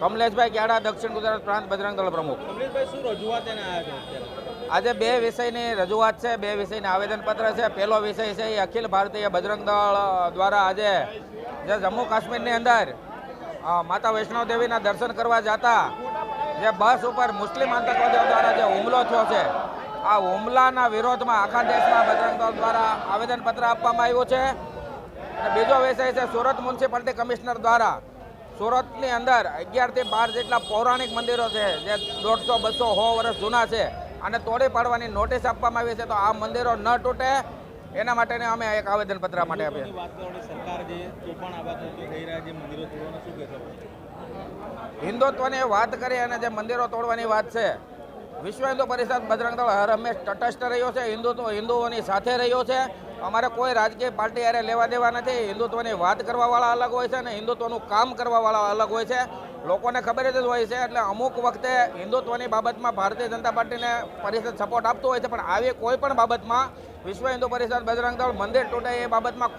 કમલેશભાઈ ક્યાડા દક્ષિણ ગુજરાત પ્રાંત બજરંગ દળ પ્રમુખ. આજે બે વિષયની રજૂઆત છે બે વિષયના આવેદનપત્ર છે. પહેલો વિષય છે એ અખિલ ભારતીય બજરંગ દળ દ્વારા આજે જે જમ્મુ કાશ્મીરની અંદર માતા વૈષ્ણવ દેવીના દર્શન કરવા જતા જે બસ ઉપર મુસ્લિમ આતંકવાદીઓ દ્વારા જે હુમલો થયો છે આ હુમલાના વિરોધમાં આખા દેશમાં બજરંગ દળ દ્વારા આવેદનપત્ર આપવામાં આવ્યું છે. અને બીજો વિષય છે સુરત મ્યુનિસિપાલિટી કમિશનર દ્વારા સુરતની અંદર અગિયારથી બાર જેટલા પૌરાણિક મંદિરો છે જે દોઢસો બસો સો વર્ષ જૂના છે અને તોડી પાડવાની નોટિસ આપવામાં આવી છે તો આ મંદિરો ન તૂટે. એના માટેને અમે એક આવેદનપત્ર માટે આપીએ. હિન્દુત્વની વાત કરી અને જે મંદિરો તોડવાની વાત છે વિશ્વ હિન્દુ પરિષદ બજરંગ દળ હર હંમેશ તટસ્થ રહ્યો છે હિન્દુત્વ હિન્દુઓની સાથે રહ્યો છે. અમારે કોઈ રાજકીય પાર્ટી યારે લેવા દેવા નથી. હિન્દુત્વની વાત કરવાવાળા અલગ હોય છે અને હિન્દુત્વનું કામ કરવાવાળા અલગ હોય છે. લોકોને ખબર જ હોય છે એટલે અમુક વખતે હિન્દુત્વની બાબતમાં ભારતીય જનતા પાર્ટીને પરિષદ સપોર્ટ આપતો હોય છે. પણ આવી કોઈ પણ બાબતમાં વિશ્વ હિન્દુ પરિષદ બજરંગ દળ મંદિર તૂટે એ બાબતમાં